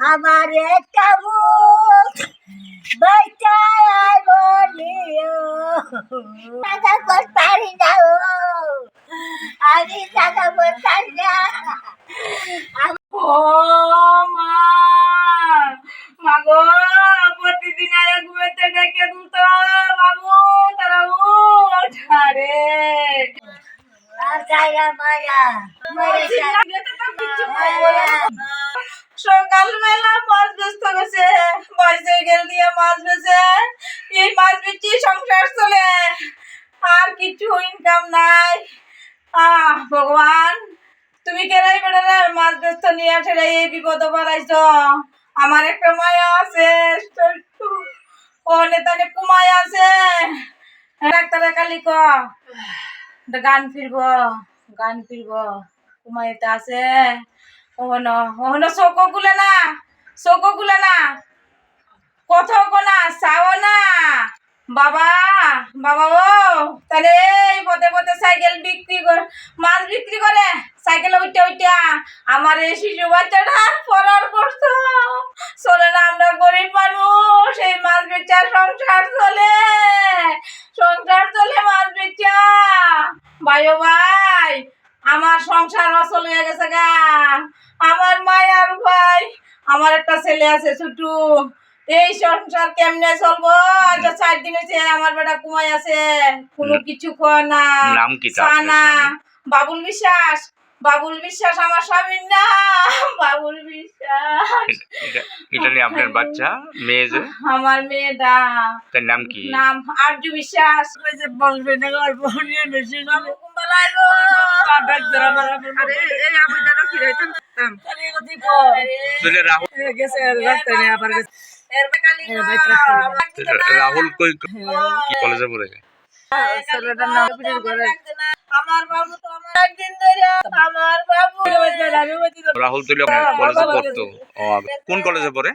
আমার একটা মুখ বাচ্চায় বলিও। টাকা কর পারি না ও, আমি টাকা কর পারি না। ও মা, মাগো, প্রতিদিন আর ঘুমেতে ডেকে দুতো বাবু তারা উঠ আরে মারা মরে সকালবেলা মাছ বেচতে গেছে বয়সে গেল দিয়ে মাছ বেচে এই মাছ বেচি সংসার চলে। আর কিছু ইনকাম নাই। আহ ভগবান তুমি কেরাই বেড়ালে? মাছ বেচতে নিয়ে আসে এই বিপদ বাড়াইছ আমার একটা মায়া আছে ও নেতানে কুমায় আছে। ডাক্তারে কালি ক গান ফিরব। গান ফিরব। কুমাইতে আছে। ওহন ওহন চোখ গুলে না চোখ গুলে না। কথা কোনা চাও না বাবা বাবা ও, তাহলে এই পথে পথে সাইকেল বিক্রি করে মাছ বিক্রি করে সাইকেলে উঠে উঠে আমার এই শিশু বাচ্চাটা পড়ার কষ্ট। চলে না, আমরা গরিব মানুষ। এই মাছ বেচা সংসার চলে। সংসার চলে মাছ বেচা। ভাই ও ভাই আমার সংসার অচল হয়ে গেছে গা। আমার মায়ার ভাই আমার একটা ছেলে আছে ছোটু এই সংসার কেমনে চলবো? আজ চার দিন হয়েছে আমার বেটা কুমাই আছে। কোনো কিছু না। নাম কি তার চা না বাবুল বিশ্বাস। বাবুল বিশ্বাস আমার স্বামীর নাম। বাবুল বিশ্বাস। এটা এটা নিয়ে আপনার বাচ্চা মেয়ে যে? আমার মেয়েটা তার নাম কি? নাম আরজু বিশ্বাস। বলবে না গল্প নিয়ে বেশি কুম্বালাই রাহুল কই? কলেজে পড়ে রাহুল তুলে কলেজে পড়তো? কোন কলেজে পড়ে?